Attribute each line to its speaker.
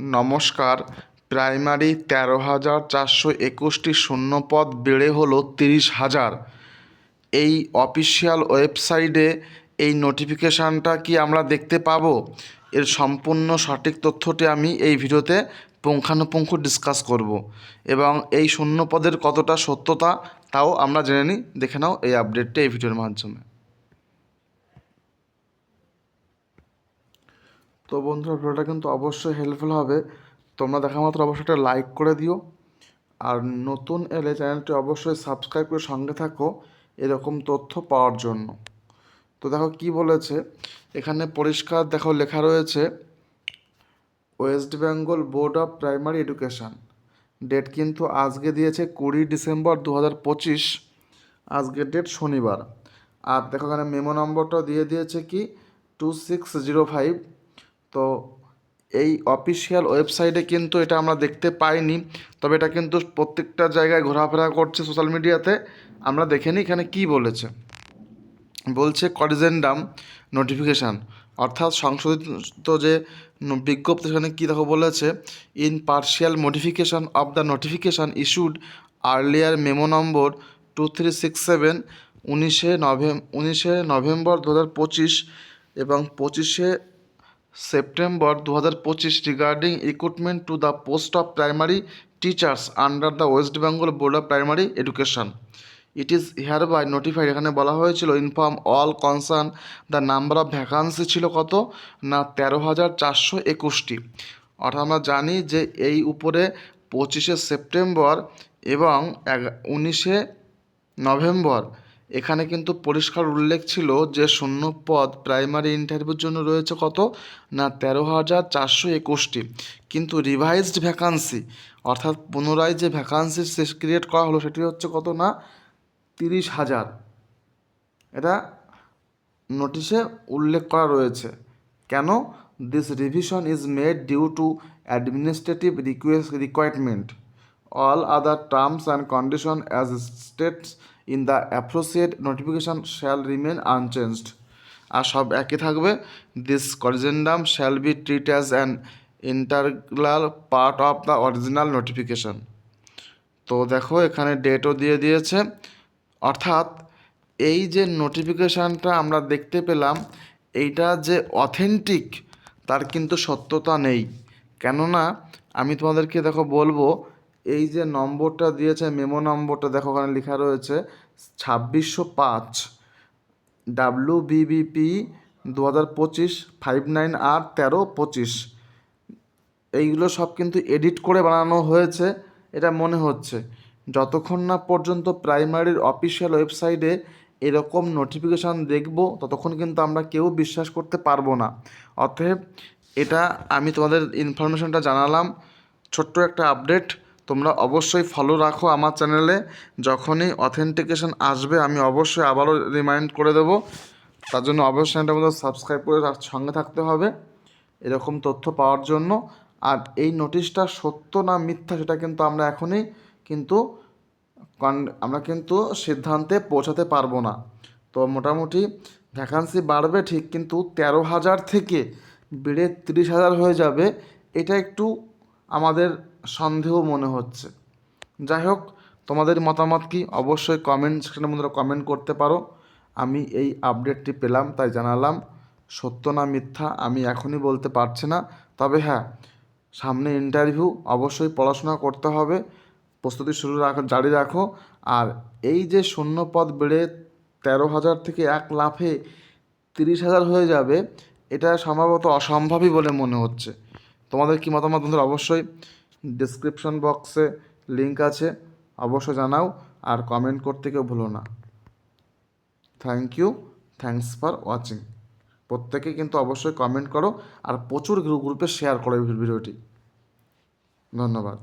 Speaker 1: নমস্কার। প্রাইমারি তেরো হাজার চারশো একুশটি শূন্যপদ বেড়ে হলো তিরিশ হাজার। এই অফিসিয়াল ওয়েবসাইটে এই নোটিফিকেশানটা কি আমরা দেখতে পাবো? এর সম্পূর্ণ সঠিক তথ্যটি আমি এই ভিডিওতে পুঙ্খানুপুঙ্খ ডিসকাস করব। এবং এই শূন্য পদের কতটা সত্যতা, তাও আমরা জেনে নিই। দেখে নাও এই আপডেটটা এই ভিডিওর মাধ্যমে। তো বন্ধুরা, ভিডিওটা কিন্তু অবশ্যই হেল্পফুল হবে। তোমরা দেখা মাত্র অবশ্যই একটা লাইক করে দিও। আর নতুন এলে চ্যানেলটি অবশ্যই সাবস্ক্রাইব করে সঙ্গে থাকো এরকম তথ্য পাওয়ার জন্য। তো দেখো কি বলেছে? এখানে পরিষ্কার দেখো লেখা রয়েছে West Bengal Board of Primary Education date কিন্তু আজকে দিয়েছে কুড়ি ডিসেম্বর দু হাজার পঁচিশ, আজকের ডেট শনিবার। আর দেখো এখানে মেমো নম্বরটা দিয়ে দিয়েছে কি? টু সিক্স জিরো ফাইভ তো এই অফিসিয়াল ওয়েবসাইটে কিন্তু এটা আমরা দেখতে পাইনি। তবে এটা কিন্তু প্রত্যেকটা জায়গায় ঘোরাফেরা করছে সোশ্যাল মিডিয়াতে আমরা দেখে নিই এখানে কী বলেছে। বলছে করিজেন্ডাম নোটিফিকেশান অর্থাৎ সংশোধিত যে বিজ্ঞপ্তি সেখানে কী দেখো বলেছে in partial modification of the notification issued earlier memo number two three six seven উনিশে নভেম উনিশে নভেম্বর দু হাজার পঁচিশ এবং পঁচিশে সেপ্টেম্বর দু হাজার পঁচিশ regarding recruitment to the post of primary teachers under the West Bengal Board of Primary Education it is hereby notified এখানে বলা হয়েছিল inform all concern the number of vacancy ছিল কত? না, তেরো হাজার চারশো একুশটি। অর্থাৎ আমরা জানি যে এই উপরে পঁচিশে সেপ্টেম্বর এবং উনিশে নভেম্বর এখানে কিন্তু পরিষ্কার উল্লেখ ছিল যে শূন্য পদ প্রাইমারি ইন্টারভিউর জন্য রয়েছে কত? না, তেরো হাজার চারশো একুশটি। কিন্তু রিভাইজড ভ্যাকান্সি, অর্থাৎ পুনরায় যে ভ্যাকান্সি ক্রিয়েট করা হলো সেটি হচ্ছে কত না? তিরিশ হাজার। এটা নোটিশে উল্লেখ করা রয়েছে। কেন? This revision is made due to administrative request requirement all other terms and condition as states in the appropriate notification shall remain unchanged আর সব একই থাকবে। This corrigendum shall be treat as an integral part of the original notification তো দেখো, এখানে ডেটও দিয়ে দিয়েছে। অর্থাৎ, এই যে নোটিফিকেশানটা আমরা দেখতে পেলাম, এইটা যে অথেন্টিক তার কিন্তু সত্যতা নেই। কেননা, আমি তোমাদেরকে দেখো বলব এই যে নম্বরটা দিয়েছে মেমো নম্বরটা দেখো ওখানে লেখা রয়েছে, ছাব্বিশশো পাঁচ ডাব্লু বিবিপি দু হাজার পঁচিশ ফাইভ নাইন আর তেরো পঁচিশ। এইগুলো সব কিন্তু এডিট করে বানানো হয়েছে, এটা মনে হচ্ছে। যতক্ষণ না পর্যন্ত প্রাইমারির অফিসিয়াল ওয়েবসাইটে এরকম নোটিফিকেশান দেখব, ততক্ষণ কিন্তু আমরা কেউ বিশ্বাস করতে পারব না। অতএব এটা আমি তোমাদের ইনফরমেশনটা জানালাম। ছোট্ট একটা আপডেট তোমরা অবশ্যই ফলো রাখো আমার চ্যানেলে যখনই অথেন্টিকেশন আসবে, আমি অবশ্যই আবারও রিমাইন্ড করে দেবো। তার জন্য অবশ্যই চ্যানেলটার মধ্যে সাবস্ক্রাইব করে সঙ্গে থাকতে হবে এরকম তথ্য পাওয়ার জন্য। আর এই নোটিশটা সত্য না মিথ্যা সেটা কিন্তু আমরা এখনই কিন্তু আমরা কিন্তু সিদ্ধান্তে পৌঁছাতে পারব না। তো মোটামুটি ভ্যাকান্সি বাড়বে ঠিক কিন্তু তেরো হাজার থেকে বেড়ে তিরিশ হাজার হয়ে যাবে। এটা একটু আমাদের সন্দেহ মনে হচ্ছে। যাই হোক, তোমাদের মতামত কি? অবশ্যই কমেন্ট সেখানে বন্ধুরা কমেন্ট করতে পারো। আমি এই আপডেটটি পেলাম, তাই জানালাম। সত্য না মিথ্যা, আমি এখনই বলতে পারছি না। তবে হ্যাঁ সামনে ইন্টারভিউ অবশ্যই পড়াশোনা করতে হবে। প্রস্তুতি শুরু রাখো, জারি রাখো। আর এই যে শূন্য পদ বেড়ে তেরো হাজার থেকে এক লাফে তিরিশ হাজার হয়ে যাবে, এটা সম্ভবত অসম্ভবই বলে মনে হচ্ছে। তোমাদের কি মতামত বন্ধুরা? অবশ্যই ডিসক্রিপশন বক্সে লিঙ্ক আছে, অবশ্যই জানাও আর কমেন্ট করতে কেউ ভুলো না। Thank you thanks for watching প্রত্যেকে কিন্তু অবশ্যই কমেন্ট করো আর প্রচুর গ্রুপে শেয়ার করো ভিডিওটি। ধন্যবাদ।